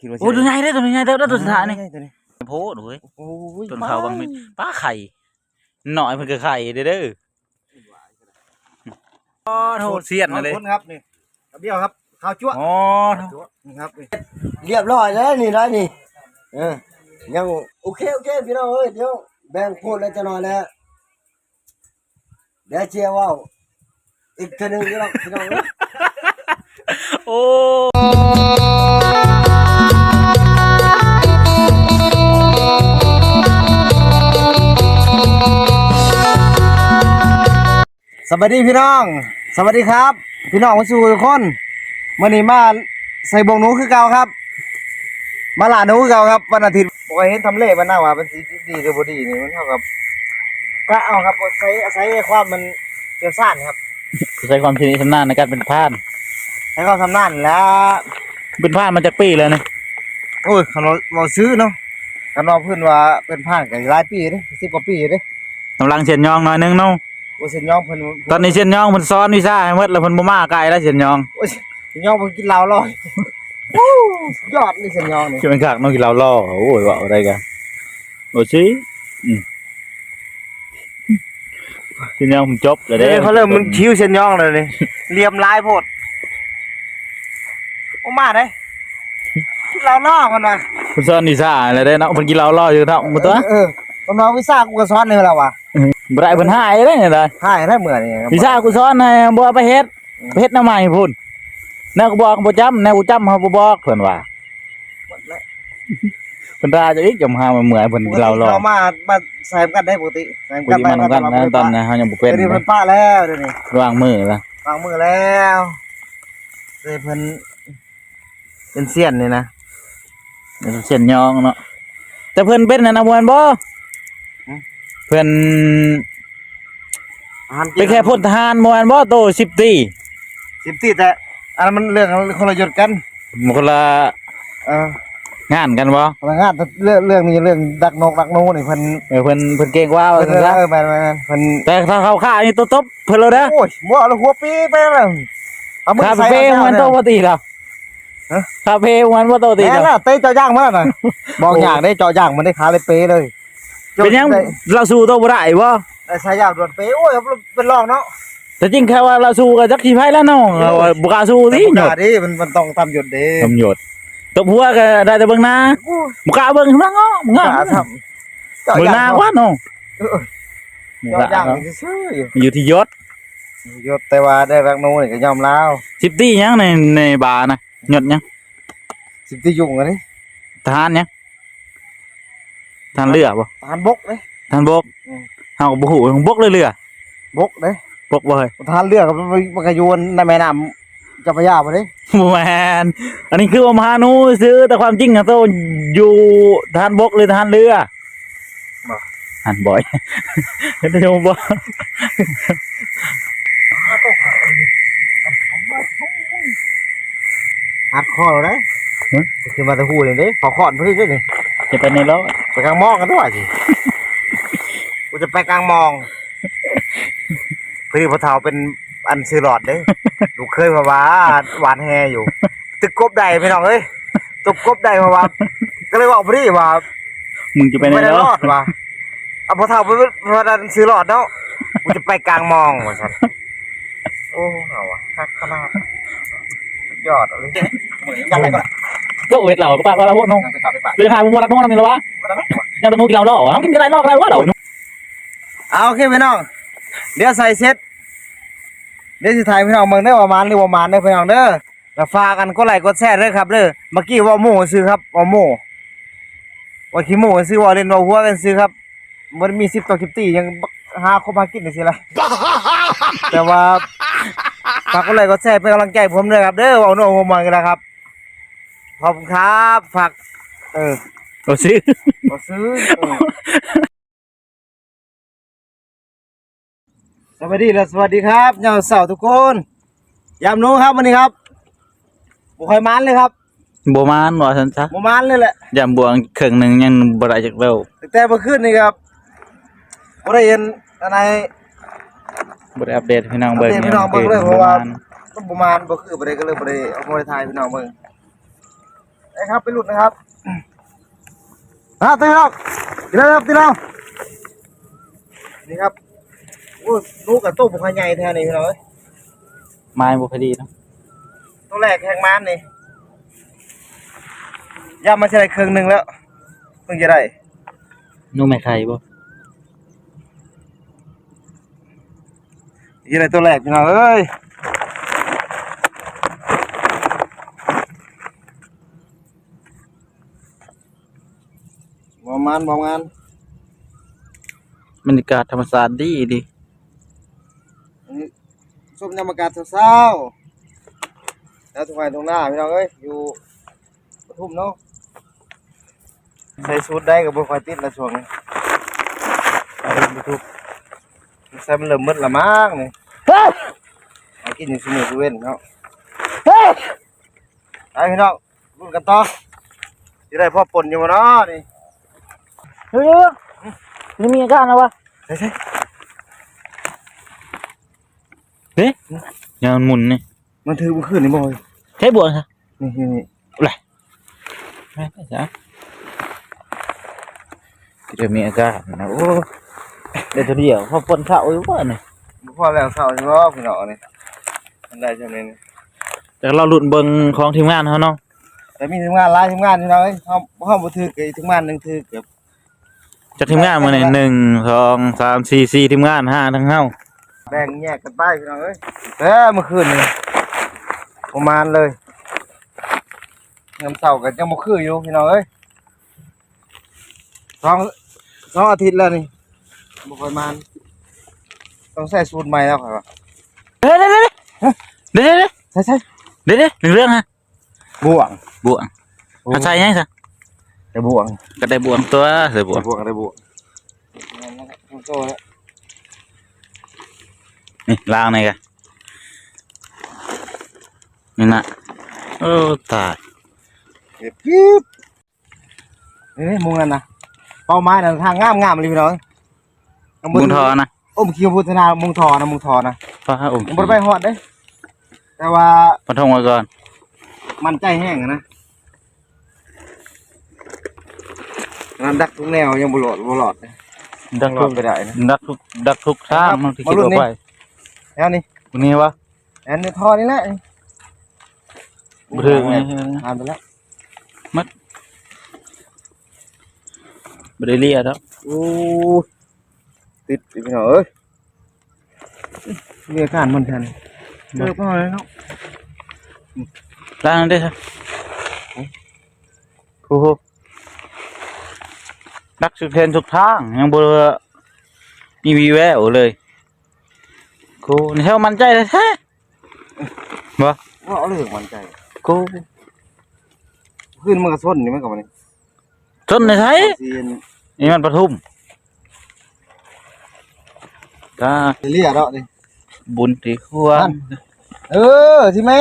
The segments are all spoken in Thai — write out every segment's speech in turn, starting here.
คิดว่าโอ้ตัวใหญ่เด้อตัวใหญ่เด้อเด้อตัวสุดท้ายนี่ใช่ตัวนี้โพดเว้ยโอ้ยต้นเขาบางมิดป้าไข่หน่อยเพิ่นก็ไข่เด้อเด้ออ๋อโทษเสียนสอมางเลยคนครับนี่กระเบี้ยวครับข้าวจั่วอ๋อจั่วนี่ครับนี่เรียบร้อยแล้วนี่นะนี่เออยังโอเคโอเคพี่น้องเอ้ยเดี๋ยวแบ่งพูดแล้วจะนอนแล้วเดี๋ยวเชียร์ว่าวอีกเทีนึงพี่น้องพี่น้องเอ้ย โอ้สวัสดีพี่น้อง สวัสดีครับ พี่น้องมาสู่ทุกคนมื่อนี้มาใส่บงหนูคือเก่าครับ มาหลาหนูคือเก่าครับวันอาทิตย์บอกว่าเห็นทำเล่มันน่าว่าเป็นสีดีหรือบ่ดีนี่มันเท่ากับก็เอาครับอาศัยอาศัยความมันเกี่ยวซ่านครับ ใช้ความชำนิชำนาญในการเป็นพราน ให้ความทำนั่นแล้วเป็นพรานมาจากปีแล้วนี่โอ้ยคันเราเราซื้อเนาะคันเราเพื่อนว่าเป็นผ่านกันหลายปีเด้สิบกว่าปีเด้กำลังเชียนยองหน่อยนึงเนาะโอ้ยเส้นยองเพิ่นตอนนี้เชียนยองเพิ่นซ้อนวิชาให้หมดแล้วเพิ่นบ่มาไกลแล้วเชียนยองโอ้ยเส้นยองเพิ่นกินเหล้าลอยโอ้สุดยอดนี่เส้นยองนี่จะเป็นขากน้องกินเหล้าล่อโอ้ยว่าอะไรกันโอ้สิอืมเชียนยองผมจบแล้วเด้เด้เขาเริ่มมันคิ้วเส้นยองเลยนี่เหลี่ยมลายโพด โอ้มาเด้กินเหล้าล่อมันว่ะเพิ่นซ้อนวิชาแล้วเด้เนาะเพิ่นกินเหล้าล่ออยู่เนาะบ่ตัวเออคนน้องวิซ่ากูก็สอนนี่แล้วว่ะบ่ได้เพิ่นหายเด้เนี่ยได้หายได้เหมือนนี่ครับวิชากูสอนให้บ่เอาไปเฮ็ดไปเฮ็ดแนวใหม่พุ่นแนวกูบอกบ่จำแนวกูจำเฮาบ่บอกเพิ่นว่าเพิ่นด่าจะอีกจำหามาเมื่อยเพิ่นปกกินติเหล้าล่อเรามามาใส่กันได้ปกติใส่กูกันสิไปมานำกันนะตอนนี้เฮายังบ่เป็นเดี๋ยวนี้เลเพิ่ยนป้าแล้วเดี๋ยวนี้วางมือละวางมือแล้วเลยเพิ่น เป็นเสี้ยนนี่นะเดี๋ยวเส้นยองเนาะแต่เพิ่นเป็นนั่นน่ะบ่แม่นบ่เพิ่นไปแค่พลทหารบ่แม่นบ่โต10ตีสิบตีแต่อันนั้นมันเรื่องคนละยศกันมันคนละเอองานกันบ่คนละงานแต่เรื่องเรื่องนี้เรื่องดักนกดักหนูนี่เพิ่นเออเพิ่นเพิ่นเก่งกว่าเอว่าอซั่นซะเออแม่นแม่นแม่นเพิ่นแต่ถ้าเขาฆ่านี่ตัวตบเพิ่นแล้วเด้อโอ้ยมัวเอาหัวปีไปแล้วเอามือคาใส่เฟ่เอามันโตเจ้าบ่ตีแล้วฮะ คาเฟ่มันบ่โตตีแม่แล้วน่ะเตะเจาะย่างมาแล้วน่ะบอกอย่างได้เจาะย่างมันได้ขาเลยเปเลยเป็นหยังเราสู้โตบ่ได้บ่ได้สายยาวด่วนเปโอ้ยเป็นรองเนาะแต่จริงแค่ว่าเราสู้กับจักรีไผแล้วเนาะเราบ่กล้าสู้แต่สิบ่หยกดล้าดิมันมันต้องตามหยุดเด้ตำรวจตบหัวก็ได้แต่เบิ่งหน้าบ่กล้าเบิ่งข้างหลังเนาะมึงกอะล้าทำเจาะเบิ่งหย่าน้างกว่าเนาะเออเจาะย่างนี่ซื่อๆอยู่มันอยู่ที่ยศยศแต่ว่าได้รักหนูนี่ก็ยอมแล้วสิบตีหยังในในบาร์นะ ยศหยังสิบที่ยุ่งอันนี้ทหารหยังทหารเรือบ่ทหารบกเด้ทหารบกอืมเฮาก็บ่ฮู้ของบกเลยเรือบกเด้บกบ่เฮ้ยทหารเรือกับมันก็โยนในแม่น้ำเจ้าพระยาบ่เด้บ่แม่นอันนี้คือว่ามาหาหนูซื้อแต่ความจริงอะโตอยู่ทหารบกหรือทหารเรือหันบ่อยเฮ็ดได้บ่ หัดคอเราได้คือมาตะหูนี่เด้ขอขอนเพิ่นเด้นี่จะไปในรถไปกลางมองกันด้วยสิ กูจะไปกลางมองพอดีพ่อเฒ่าเป็นอันซื้อหลอดเด้ลูกเคยเพราะว่าหวานแฮอยู่ ตึกกบใดพี่น้องเอ้ยตึกกบใดเพราะว่า ก็เลยบอกพอดีว่า มึงจะไปในไม่ได้รรอถดว่ะเอาพอเท่าไปพอดันซื้อหลอดเนาะกูจะไปกลางมองว่ะสันโอ้เอาวะคักขนาดสุด ยอดอะไรยังไงก่อนก็เวทเราปากว่าเราโน้องไปปะไปปะเรือหาบ่รักน้องนำนี่ล่ะวะยังตะนูกินเราดอกกินอะไรนอกอะไรวะเราเอาโอเคพี่น้อง เดี๋ยวใส่เซ็ตเดี๋ยวสิถ่ายพี่น้องเมืองได้อประมาณหรือประมาณได้อพี่น้องเด้อแล้วฝากกันกดไลค์กดแชร์เด้อครับเด้อเมื่อกี้ว่าโม่ซื้อครับว่าโม่ว่าขี้โม่ซื้อว่าเล่นว่าหัวกันซื้อครับมันมีสิบต่อสิบตียังหาคบหากินได้สิละแต่ว่า ฝากกดไลค์กดแชร์เป็นกำลังใจให้ผมด้วยครับ เด้อเว่าโน้ผมมันกันนะครับ ขอบคุณครับฝากเออเราซื้อขอซื้อเออสวัสดีและสวัสดีครับเจ้าสาวทุกคนยามนู้ครับวันนี้ครับบุคอยมันเลยครับบ่มานว่าซั่นซะบุมันเลยแหละยามบวงครึ่งหนึงยังบ่ได้จักเว้าตั้งแต่เมื่อคืนนี่ครับบ่ได้เห็นอะไร บ่ได้อัปเดตให้พี่น้องเบิ่งอัปเดตให้พี่น้องเบิ่งเลยเพราะว่า ต้องประมาณบ่คือบ่ได้ก็เลยบ่ได้เอาบ่ได้ถ่ายพี่น้องเบิ่งไอ้นะครับไปหลุดนะครับอะตีแล้วตีแล้วครับตีแล้วนี่ครับโอ้ลูกกับตู้ผมขยใหญ่แท้นี่พี่น้องเอ้ยไม้บ่พอดีเนาะตัวแรกแข่งม้านนี่ย่ามาใช่ได้ครึ่งหนึ่งแล้วเพิ่งจะได้นุ่มไม่ไข่บ่ ยี่ได้ตัวแรกพี่น้องเอ้ยประมาณประมาณบรรยากาศธรรมชาติดีดีส้มยำมากาศเศร้าๆแล้วทุกฝ่ายตรงหน้าพี่น้องเอ้ยอยู่ปทุมเนาะใส่สูตรได้กับบุคอยติดละช่วงนี้ไปปทุมใส่มันเริ่มมืดละมั้งนี่ เอากินอยู่สมุทรเว้นเนาะไปพี่น้องรุ่นกันต่อจะได้พ่อปนอยู่มาเนาะนี่เฮ้ยนี่มีอาการแล้ววะใช่ใช่เฮ้ยยังหมุนนี่มันถือมันขึ้นนี่บ่อยใช้บวกค่ะนี่นี่นี่ไม่ใช่จะมีอาการนะโอ้เดี๋ยวตัวเดียวพอปนข้าวอยู่บ่เนี่ยบ่ พอแล้วเศร้าใช่ไหมพี่น้องนี่มันได้ใช่ไหมนี่แต่เราหลุดเบิ่งของทีมงานเขาเนาะแต่มีทีมงานหลายทีมงานพี่น้องเอ้ยเฮาเฮาบ่ถือกับอีกทีมงานหนึงถือเกือบจากทีมงานมาเนี่ยหนึ่งสองสามสี่สี่ทีมงานห้าทั้งเฮาแบ่งแยกกันไปพี่น้องเอ้ยแต่เมื่อคืนนี่ประมาณเลยน้ำเต่ากันยังบ่คืออยู่พี่น้องเอ้ยสองสองอาทิตย์แล้วนี่บ่ค่อยมาน ต้องใส่สูตรใหม่แล้วครับเดี๋ยวเดี๋ยวเดี๋ยวเดี๋ยวเดี๋ยวใช่ใช่เดี๋ยวเดี๋ยวหนึ่งเรื่องฮะบ่วงบวงเอาใส่ยังไงซะได้บ่วงก็ได้บวงตัวเสือบวได้งบ่วงได้บ่วงนั่นนะครับโตแล้วนี่ล้างไหนกันนี่นะโอ้ตายเก็บปิ๊บนี่มุงนั่นนะเป้าไม้นั่นทางงามๆเลยพี่น้องข้างบนบุญทอนะโอ้มคิวพุทธนามุงทอนะมุงทอนะพระองค์ผมบ่ได้ไปฮอดเด้ แต่ว่าพระทงไว้ก่อนมันใจแห้งอะนะนั่นดักทุกแนวยังบ่หลอดบ่หลอดนะ ดักหลทุอกดไปได้นะดักทุกดักทุกทางเนาะที่คิดมารุ่นเอานี้ไปแล้วนี่วันนี้วะอันนี้ทอนี่แหละบ่ถึงนี่ผ่านไปแล้วบ่ได้เลียแล้วโอ้ย ติดอีกพี่น้องเอ้ยมีอาการมันแทนเจอพ่อเลยเนาะล้างได้ครับโอ้โหดักสุดเทนทุกทางยังบ่มีวีแววเลยกูนี่เท่ามันใจเลยแท้ว่าเอาเรื่องมันใจกูขึ้นมันก็ส้นนี่มันก็มันนี่จนในไทยซีนนี่มันปทุม ตาเลียดเนาะนี่บุญที่ควรเออที่แม่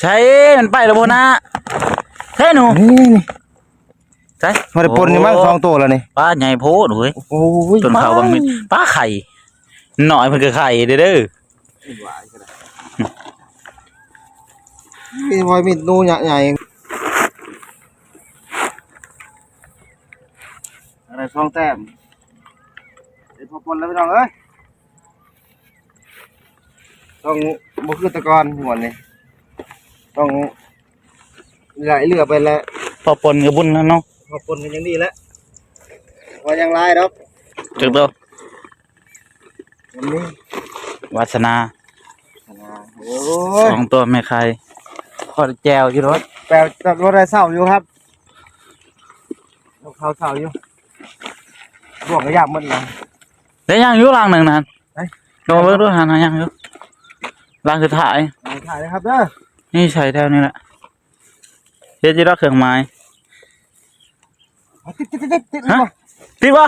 ใช่มันไปแล้วบ่นะใช่หนูนี่นี่ใช่มาได้ปนนี่มั้งสองตัวแล้วนี่ป้าใหญ่โพดเว้ยโอ้ยจนเขาบางมิดป้าไข่หน่อยมันก็ไข่เด้อเด้อมีวอยมีดนูใหญ่ใหญ่อะไรสองแต้มเดี๋ยวพอปนแล้วพี่น้องเอ้ย ต้องบุคือแตะกอนหัวนี่ต้องไหลเรือไปแล้วพอปนกับบุญแล้วเนาะพอปนกันยังดีแล้วพอยังไรดอกจึกเด้อวันนี้วาสนาโอ้ยสองตัวแม่ไข่พอแจวอยู่รถแปลจับรถอะไรเศร้าอยู่ครับรถเขาเศร้าอยู่บวกก็ยากหมันเลยได้ยังอยู่ล่างหนึ่งนั่นไหนลงเบิ่งดูหันหายังอยู่ ล่างสุดท้าย ถ่ายเลยครับเด้อนี่ใส่แถวนี้แหละเฮ็ดจิรักเครื่องไม้ติดติดติดติดติดฮะติวะ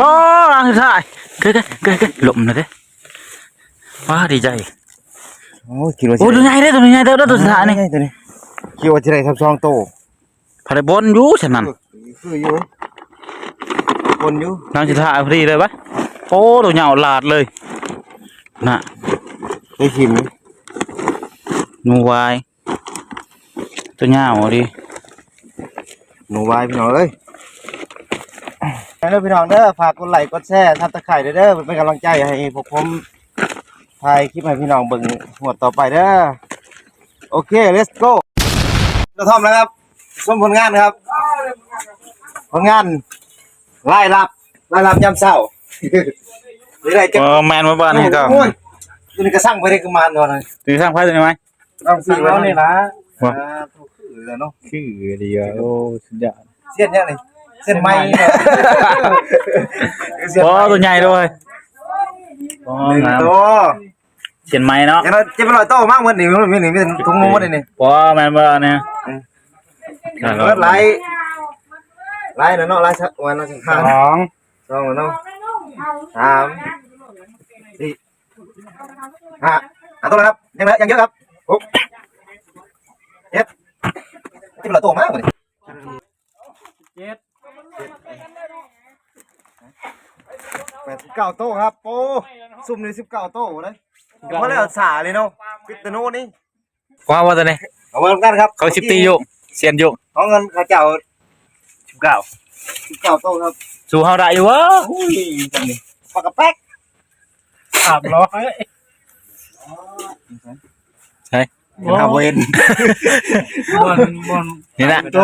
ต่อล่างสุดท้ายเกิดเกิดเกิดหลบหน่อยเด้ว้าดีใจโอ้ยคิดว่าโอ้ตัวใหญ่เด้อตัวใหญ่เด้อเด้อตัวสุดท้ายนี่ตัวนี้คิดว่าจะได้ทับซองโตพาได้บนอยู่ฉะนั้นคืออยู่คนอยู่ล่างสุดท้ายพอดีเลยปะโอ้ตัวเหยาวหลาดเลยน่ะ ได้ชิมหนูวาย ตัวเหยาวดิหนูวายพี่น้องเอ้ยแล้วพี่น้องเด้อฝากกดไลค์กดแชร์ทับตะไคร้เด้อเด้อเป็นกำลังใจให้พวกผมถ่ายคลิปให้พี่น้องเบิ่งหวดต่อไปเด้อโอเค let's go กระท่อมแล้วครับส้มผลงานครับ ผลงานไล่รับไล่รับยามเช้าหรืออะไรจะเออแมนมาบ้านให้ก็โอ้ย ตัวนี้ก็สั่งไปได้กุมารก่อนเลยตีสร้างไพ่ตัวนี้ไหมต้องซื้อแล้วนี่นะว่าถูกคือแล้วเนาะคือดีอะโอ้สุดยอดเส้นยังนี่เส้นไม้โอ้ตัวใหญ่ด้วยโอ้หนึ่งงามตัวเขียนไม้เนาะยังเราจะไปลอยโต้มากเหมือนนี่มันมีนี่มีทุ่งงูมันนี่โอ้แมนบ้านเนี่ยเลิศไล่ไล่เนาะไล่สักวันละสักครั้งสองสองเนาะสามสี่ ห้าอะตัวนะครับ ยังเหลือยังเยอะครับหกเจ็ดจะไปลอยโต้มากเหมือนเจ็ดแปดสิบเก้าโต้ครับโป้ซุ่มนี่สิบเก้าโต้เลยเพราะแล้วสาเลยเนาะพิตโนนี่ว่าว่าตัวนี้เอามาทำกันครับ เขาชิปตีโยกเสียนโยกของเงินข้าเจ้าสิบเก้าสิบเก้าโต้ครับ สู่เฮาได้อยู่วะอุ้ยจังนี่ปากกระแป๊ก สามร้อยข้าวเวนบอนบอนนี่นะโต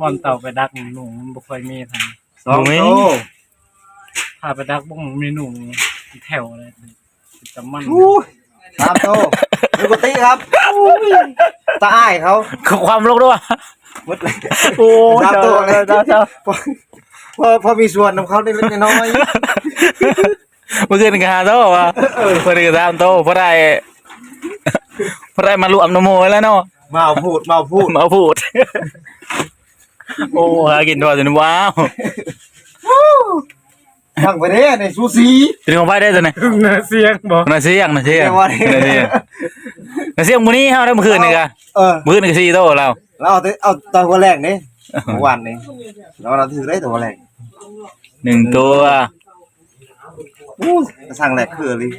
บอนเต่าไปดักหนูบ่ค่อยมีทางสองโตพาไปดักบ่มีหนูแถวเลยจำมันอุ้ยสามโตดูกติครับอุ้ยตาอ้ายเขาคือความโลกด้วยหมดเลยโอ้สามโตเลยเจ้าเจ้าพอพอพอมีส่วนของเขาได้เล็กน้อย เมื่อคืนก็หาโตว่าเพิ่นก็ตามโตเพราะได้เพราะได้มารวมนโมไว้แล้วเนาะมาเอาพูดมาเอาพูดมาพูด โอ้หากินตัวจนว้าวทั้งไปเด้ในซูซีตัวนี้ของไปได้ตัวไหนน่าเสียงบ่น่าเสียงน่าเสียงเรียกว่านี่น่าเสียงน่าเสียงมื้อนี้เฮาได้เมื่อคืนนี่ก็เออมื้อคืนก็4โตแล้วแล้วเอาแต่เอาตอนวันแรกนี่เมื่อวันนี้เราเราถือได้ตัวแรกหนึ่งตัว อู้สั่งแรกคือเลย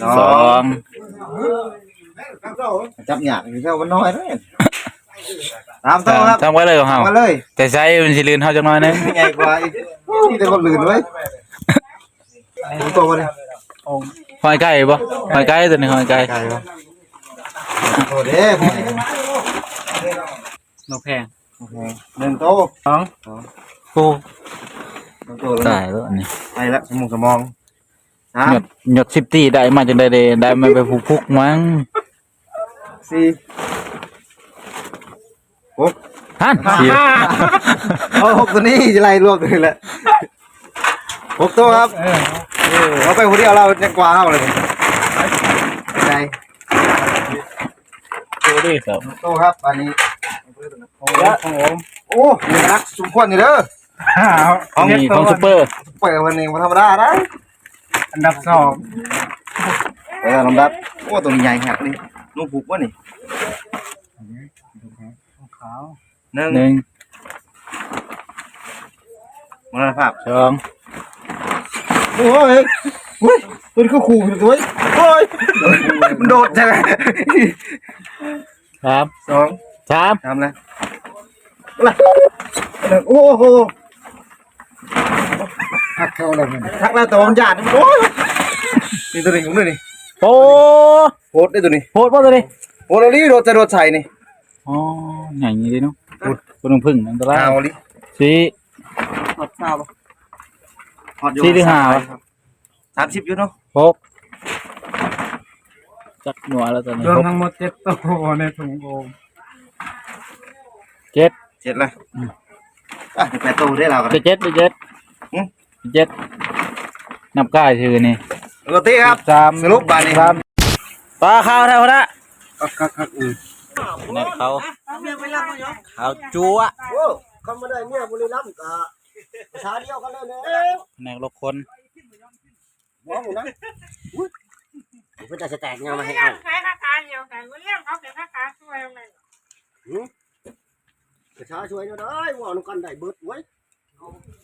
สองจับหยาดอยู่แค่วันน้อยเลยตามโตวครับทำไว้เลยของเฮามาเลยแต่ใช้มันสิลื่นเฮาจักหน่อยนึงใหญ่กว่าอีกมีแต่คนลื่นเลยดูตัวมาเลยหอยไก่บ่หอยไก่ตัวนี้หอยไก่ไก่ปะโอ้เด้พอดีนกแพงโอเคหนึ่งโตสองโอ้หนึ่งโตแล้วตายแล้วอันนี้ไปแล้วสมองสมองสาม หยดหยด10ตีได้มาจังได้เดได้มาไปพุกๆมั้งสี่หกฮั่นสิเอาหกตัวนี้จะไล่รวมเลยแหละหกตัวครับเออเราไปคนเดียวเราจะกว่าเอาเลยใจดูดิครับโตครับอันนี้โอ้โหโอ้มีรักสมควรอยู่เด้อของนี่ของซุปเปอร์เปิดวันนี้วันธรรมดานะ อันดับสองเออลำดับโอ้ตัวนี้ใหญ่ขนาดนี้ลูกผูกวะนี่ขาวหนึ่งหนึ่งมรณภาพสองโอ้ยเฮ้ยตัวนี้ก็ขู่อยู่ตัวโอ้ยมันโดดใช่ไหมสามสองสามทำเลยโอ้โห หักเข้าแล้วมันทักแล้วตัวมันหยาดโอ้ยนี่ตัวนี้ของนี่นี่โอ้โคตรได้ตัวนี้โหดป่ะตัวนี้โอ้เราลีโดดจะโดดใส่นี่อ๋ออย่างนี้ดิเนาะคุณต้องพึ่งอันตรายเอาลิสี่ฮอตข้าวปะฮอตสี่หรือห้าสามสิบอยู่เนาะหกจักหนัวแล้วตอนนี้รวมหกทั้งหมดเจ็ดตัวในถุงโอมเจ็ดเจ็ดเลยอะแปดตัวได้เรากันจะเจ็ดจะเจ็ดอืม เจ็ดนับก้ายชื่อนี่ปกติครับสามสรุปบานนี้สามปลาข้าวเท่านะคักคักคักอือนับเขาข้าวจั๊วโอ้คำมาได้เนี่ยบุรีรัมย์กะภาษาเดียวกันเลยเนี่ยแนกลกคนมองอยู่นะอุ้ยเพื่อจะแตกเงามาให้เลี้ยเอางขายราคาเดียวกันก็เลี้ยงเขาเป็นราคาช่วยมันประชาช่วยเนาะได้ว่านุกันได้เบิดไว้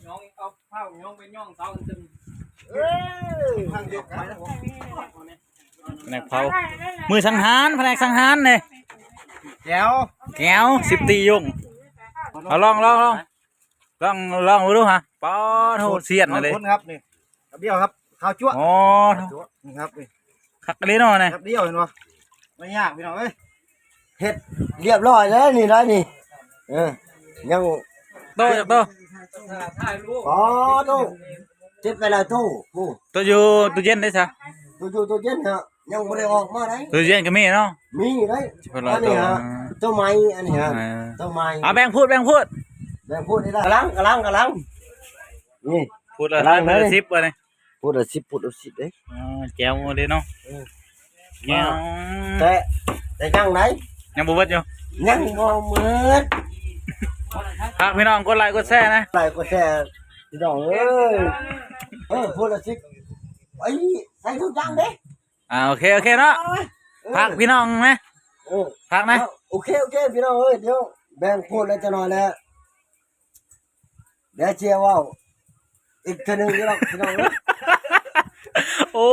ย่องเอาผ้าย่องไปย่องเสาตึงเอ้ยทางเดียวกันแนกเผามือสังหารแผนกสังหารเนี่ยแก้วแก้วสิบตียุ่งเอาลองลองลองลองลองดูฮะป้อโหเสียนมาเลยคนครับนี่กับเดียวครับข้าวจั่วอ๋อจั่วนี่ครับนี่คักกะเลยเนาะเนี่ยกับเดียวเห็นบ่ไม่ยากพี่น้องเอ้ยเฮ็ดเรียบร้อยแล้วนี่ได้นี่เออยังโต จากโตอ๋อตู้เจ็บไปแล้วตู้ผู้ตัวอยู่ตัวเย็นได้ซะตู้อยู่ตู้เย็นฮะยังบ่ได้ออกมาได้ตัวเย็นก็มีเนาะมีได้เพิ่นรออันตันี้วฮะเจ้าไม้อันนี้ฮะอ่าเจ้าไม้อะแบ่งพูดแบ่งพูดแบ่งพูดได้กำลังกำลังกำลังนี่พูดละกำลังพูดละเลยสิบว่าเนี่ยพูดละสิบพูดละสิบเด้อ๋อแก้วเลยเนาะอืมแก้วแต่แต่ยังไหนยังบ่เบิดอยู่ยังบ่เหมือน ฝากพี่น้องกดไลค์กดแชร์นะอะไรก็แค่พี่น้องเอ้ยเออพูดละสิไอ้ใส่ทุกอย่างเด้อ่าโอเคโอเคเนาะเออฝากพี่น้องนะเออฝากนะเอาโอเคโอเคพี่น้องเอ้ยเดี๋ยวแบ่งพูดแล้วจะนอนแล้วเดี๋ยวเชียร์ว่าวอีกทีหนึงพี่น้องพี่น้องเอ้ยโอ้